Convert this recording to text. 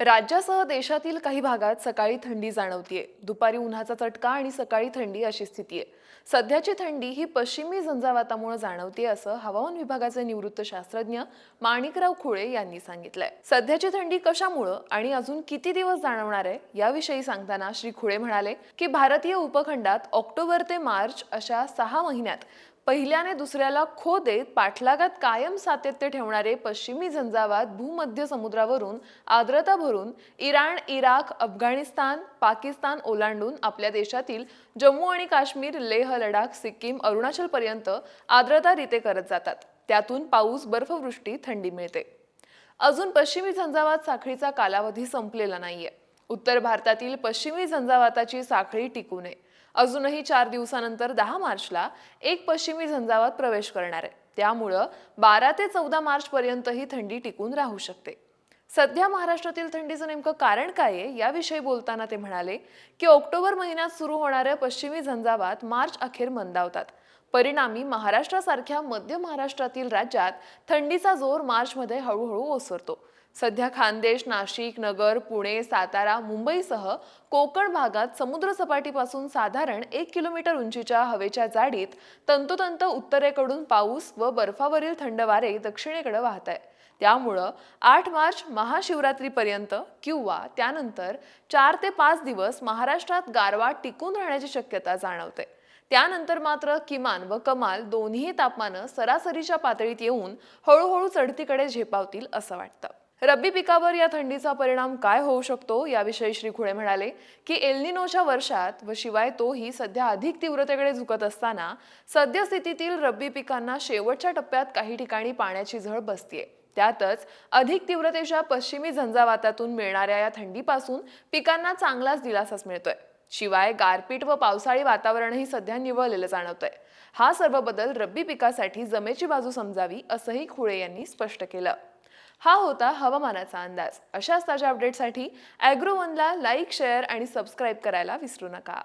राज्यासह देशातील काही भागात सकाळी थंडी जाणवतीये. दुपारी उन्हाचा चटका आणि सकाळी थंडी अशी स्थिती आहे सध्याची थंडी ही पश्चिमी झंझावातामुळे जाणवते असं हवामान विभागाचे निवृत्त शास्त्रज्ञ माणिकराव खुळे यांनी सांगितलंय. सध्याची थंडी कशामुळं आणि अजून किती दिवस जाणवणार आहे याविषयी सांगताना श्री खुळे म्हणाले की भारतीय उपखंडात ऑक्टोबर ते मार्च अशा सहा महिन्यात पहिल्याने दुसऱ्याला खो देत पाठलागात कायम सातत्य ठेवणारे पश्चिमी झंझावात भूमध्य समुद्रावरून आर्द्रता भरून इराण इराक अफगाणिस्तान पाकिस्तान ओलांडून आपल्या देशातील जम्मू आणि काश्मीर लेह लडाख सिक्कीम अरुणाचल पर्यंत आर्द्रता रिते करत जातात. त्यातून पाऊस बर्फवृष्टी थंडी मिळते. अजून पश्चिमी झंझावात साखळीचा कालावधी संपलेला नाहीये. उत्तर भारतातील पश्चिमी झंझावाताची साखळी टिकू नये. अजूनही चार दिवसानंतर दहा मार्चला एक पश्चिमी झंझावात प्रवेश करणार आहे. त्यामुळं बारा ते चौदा मार्च पर्यंत ही थंडी टिकून राहू शकते. सध्या महाराष्ट्रातील थंडीचं नेमकं कारण काय आहे याविषयी बोलताना ते म्हणाले की ऑक्टोबर महिन्यात सुरू होणाऱ्या पश्चिमी झंझावात मार्च अखेर मंदावतात. परिणामी महाराष्ट्रासारख्या मध्य महाराष्ट्रातील राज्यात थंडीचा जोर मार्चमध्ये हळूहळू ओसरतो. सध्या खानदेश नाशिक नगर पुणे सातारा मुंबईसह कोकण भागात समुद्रसपाटीपासून साधारण एक किलोमीटर उंचीच्या हवेच्या जाडीत तंतोतंत उत्तरेकडून पाऊस व बर्फावरील थंड वारे दक्षिणेकडे वाहत आहे त्यामुळं आठ मार्च महाशिवरात्रीपर्यंत किंवा त्यानंतर चार ते पाच दिवस महाराष्ट्रात गारवा टिकून राहण्याची शक्यता जाणवते. त्यानंतर मात्र किमान व कमाल दोन्ही तापमानं सरासरीच्या पातळीत येऊन हळूहळू चढतीकडे झेपावतील असं वाटतं. रब्बी पिकावर या थंडीचा परिणाम काय होऊ शकतो याविषयी श्री खुळे म्हणाले की एल्निनोच्या वर्षात व शिवाय तोही सध्या अधिक तीव्रतेकडे झुकत असताना सद्यस्थितीतील रब्बी पिकांना शेवटच्या टप्प्यात काही ठिकाणी पाण्याची झळ बसतीये. त्यातच अधिक तीव्रतेच्या पश्चिमी झंझावातातून मिळणाऱ्या या थंडीपासून पिकांना चांगलाच दिलासाच मिळतोय. शिवाय गारपीट व पावसाळी वातावरणही सध्या निवळलेलं जाणवतंय. हा सर्व बदल रब्बी पिकासाठी जमेची बाजू समजावी असंही खुळे यांनी स्पष्ट केलं. हा होता हवामानाचा अंदाज. अशाच ताज्या अपडेटसाठी ॲग्रो लाईक शेअर आणि सबस्क्राईब करायला विसरू नका.